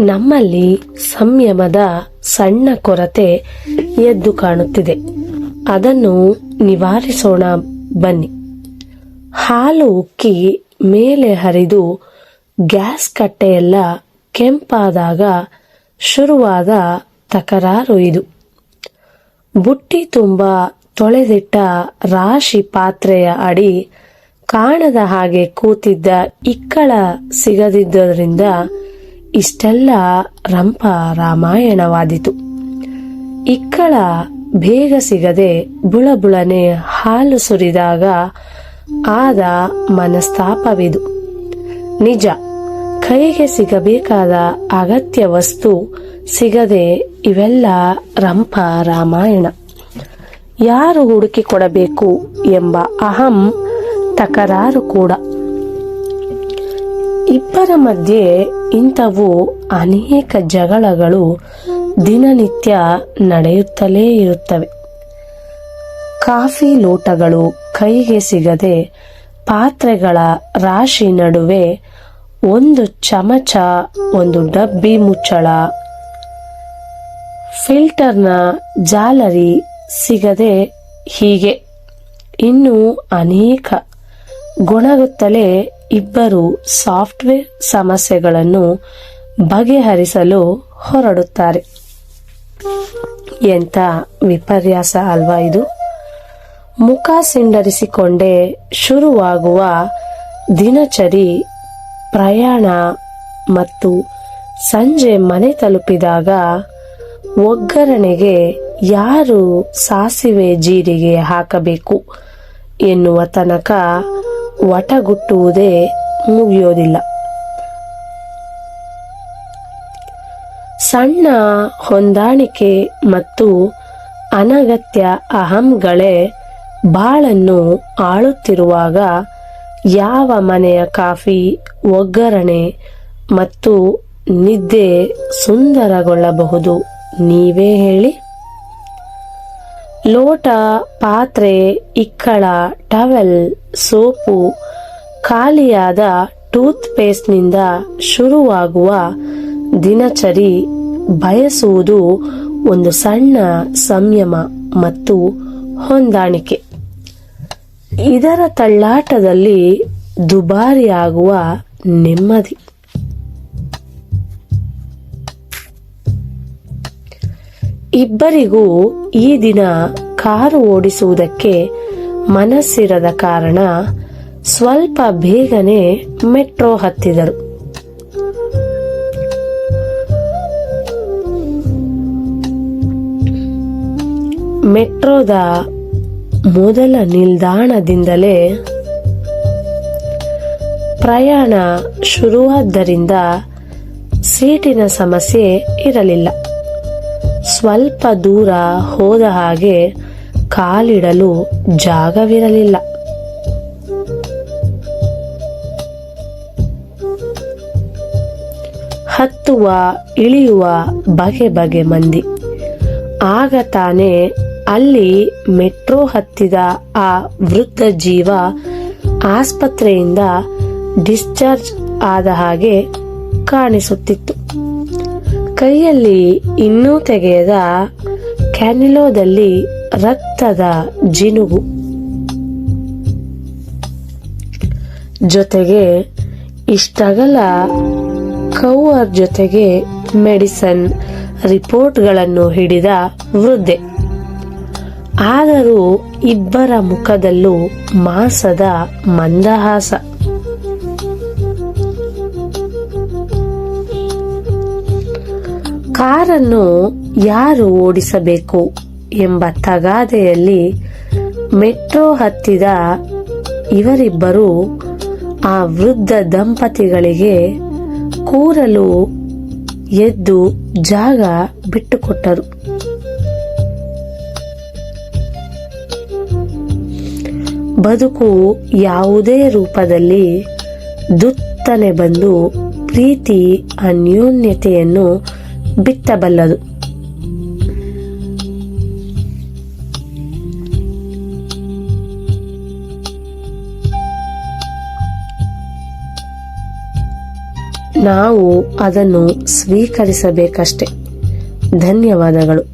ನಮ್ಮಲ್ಲಿ ಸಂಯಮದ ಸಣ್ಣ ಕೊರತೆ ಎದ್ದು ಕಾಣುತ್ತಿದೆ. ಅದನ್ನು ನಿವಾರಿಸೋಣ, ಬನ್ನಿ. ಹಾಲು ಉಕ್ಕಿ ಮೇಲೆ ಹರಿದು ಗ್ಯಾಸ್ ಕಟ್ಟೆಯೆಲ್ಲ ಕೆಂಪಾದಾಗ ಶುರುವಾದ ತಕರಾರು ಇದು. ಬುಟ್ಟಿ ತುಂಬ ತೊಳೆದಿಟ್ಟ ರಾಶಿ ಪಾತ್ರೆಯ ಅಡಿ ಕಾಣದ ಹಾಗೆ ಕೂತಿದ್ದ ಇಕ್ಕಳ ಸಿಗದಿದ್ದರಿಂದ ಇಷ್ಟೆಲ್ಲ ರಂಪ ರಾಮಾಯಣವಾದಿತು. ಇಕ್ಕಳ ಬೇಗ ಸಿಗದೆ ಬುಳಬುಳನೆ ಹಾಲು ಸುರಿದಾಗ ಆದ ಮನಸ್ತಾಪವಿದು. ನಿಜ, ಕೈಗೆ ಸಿಗಬೇಕಾದ ಅಗತ್ಯ ವಸ್ತು ಸಿಗದೆ ಇವೆಲ್ಲ ರಂಪ ರಾಮಾಯಣ. ಯಾರು ಹುಡುಕಿ ಕೊಡಬೇಕು ಎಂಬ ಅಹಂ ತಕರಾರು ಕೂಡ. ಇಬ್ಬರ ಮಧ್ಯೆ ಇಂಥವು ಅನೇಕ ಜಗಳಗಳು ದಿನನಿತ್ಯ ನಡೆಯುತ್ತಲೇ ಇರುತ್ತವೆ. ಕಾಫಿ ಲೋಟಗಳು ಕೈಗೆ ಸಿಗದೆ ಪಾತ್ರೆಗಳ ರಾಶಿ ನಡುವೆ ಒಂದು ಚಮಚ, ಒಂದು ಡಬ್ಬಿ ಮುಚ್ಚಳ, ಫಿಲ್ಟರ್ನ ಜಾಲರಿ ಸಿಗದೆ ಹೀಗೆ. ಇನ್ನು ಅನೇಕ ಗೊಣಗುತ್ತಲೇ ಇಬ್ಬರು ಸಾಫ್ಟ್ವೇರ್ ಸಮಸ್ಯೆಗಳನ್ನು ಬಗೆಹರಿಸಲು ಹೊರಡುತ್ತಾರೆ. ಎಂಥ ವಿಪರ್ಯಾಸ ಅಲ್ವಾ ಇದು? ಮುಖ ಸಿಂಡರಿಸಿಕೊಂಡೇ ಶುರುವಾಗುವ ದಿನಚರಿ ಪ್ರಯಾಣ ಮತ್ತು ಸಂಜೆ ಮನೆ ತಲುಪಿದಾಗ ಒಗ್ಗರಣೆಗೆ ಯಾರು ಸಾಸಿವೆ ಜೀರಿಗೆ ಹಾಕಬೇಕು ಎನ್ನುವ ತನಕ ವಟಗುಟ್ಟುವುದೇ ಮುಗಿಯೋದಿಲ್ಲ. ಸಣ್ಣ ಹೊಂದಾಣಿಕೆ ಮತ್ತು ಅನಗತ್ಯ ಅಹಂಗಳೇ ಬಾಳನ್ನು ಆಳುತ್ತಿರುವಾಗ ಯಾವ ಮನೆಯ ಕಾಫಿ ಒಗ್ಗರಣೆ ಮತ್ತು ನಿದ್ದೆ ಸುಂದರಗೊಳ್ಳಬಹುದು, ನೀವೇ ಹೇಳಿ. ಲೋಟ, ಪಾತ್ರೆ, ಇಕ್ಕಳ, ಟವೆಲ್, ಸೋಪು, ಖಾಲಿಯಾದ ಟೂತ್ ಪೇಸ್ಟ್ನಿಂದ ಶುರುವಾಗುವ ದಿನಚರಿ ಬಯಸುವುದು ಒಂದು ಸಣ್ಣ ಸಂಯಮ ಮತ್ತು ಹೊಂದಾಣಿಕೆ. ಇದರ ತಳ್ಳಾಟದಲ್ಲಿ ದುಬಾರಿಯಾಗುವ ನೆಮ್ಮದಿ. ಇಬ್ಬರಿಗೂ ಈ ದಿನ ಕಾರು ಓಡಿಸುವುದಕ್ಕೆ ಮನಸ್ಸಿರದ ಕಾರಣ ಸ್ವಲ್ಪ ಬೇಗನೆ ಮೆಟ್ರೋ ಹತ್ತಿದರು. ಮೆಟ್ರೋದ ಮೊದಲ ನಿಲ್ದಾಣದಿಂದಲೇ ಪ್ರಯಾಣ ಶುರುವಾದ್ದರಿಂದ ಸೀಟಿನ ಸಮಸ್ಯೆ ಇರಲಿಲ್ಲ. ಸ್ವಲ್ಪ ದೂರ ಹೋದ ಹಾಗೆ ಕಾಲಿಡಲು ಜಾಗವಿರಲಿಲ್ಲ. ಹತ್ತುವ, ಇಳಿಯುವ ಬಗೆ ಬಗೆ ಮಂದಿ. ಆಗ ತಾನೇ ಅಲ್ಲಿ ಮೆಟ್ರೋ ಹತ್ತಿದ ಆ ವೃದ್ಧ ಜೀವ ಆಸ್ಪತ್ರೆಯಿಂದ ಡಿಸ್ಚಾರ್ಜ್ ಆದ ಹಾಗೆ ಕಾಣಿಸುತ್ತಿತ್ತು. ಕೈಯಲ್ಲಿ ಇನ್ನೂ ತೆಗೆಯದ ಕ್ಯಾನಿಲೋದಲ್ಲಿ ರಕ್ತದ ಜಿನುಗು. ಜೊತೆಗೆ ಇಷ್ಟಗಲ ಕೌವರ್ ಜೊತೆಗೆ ಮೆಡಿಸನ್ ರಿಪೋರ್ಟ್ಗಳನ್ನು ಹಿಡಿದ ವೃದ್ಧೆ. ಆದರೂ ಇಬ್ಬರ ಮುಖದಲ್ಲೂ ಮಾಸದ ಮಂದಹಾಸ. ಕಾರನ್ನು ಯಾರು ಓಡಿಸಬೇಕು ಎಂಬ ತಗಾದೆಯಲ್ಲಿ ಮೆಟ್ರೋ ಹತ್ತಿದ ಇವರಿಬ್ಬರು ಆ ವೃದ್ಧ ದಂಪತಿಗಳಿಗೆ ಕೂರಲು ಎದ್ದು ಜಾಗ ಬಿಟ್ಟುಕೊಟ್ಟರು. ಬದುಕು ಯಾವುದೇ ರೂಪದಲ್ಲಿ ದುತ್ತನೆ ಬಂದು ಪ್ರೀತಿ, ಅನ್ಯೋನ್ಯತೆಯನ್ನು ಬಿತ್ತಬಲ್ಲದು ನಾವು ಅದನ್ನು ಸ್ವೀಕರಿಸಬೇಕಷ್ಟೆ. ಧನ್ಯವಾದಗಳು.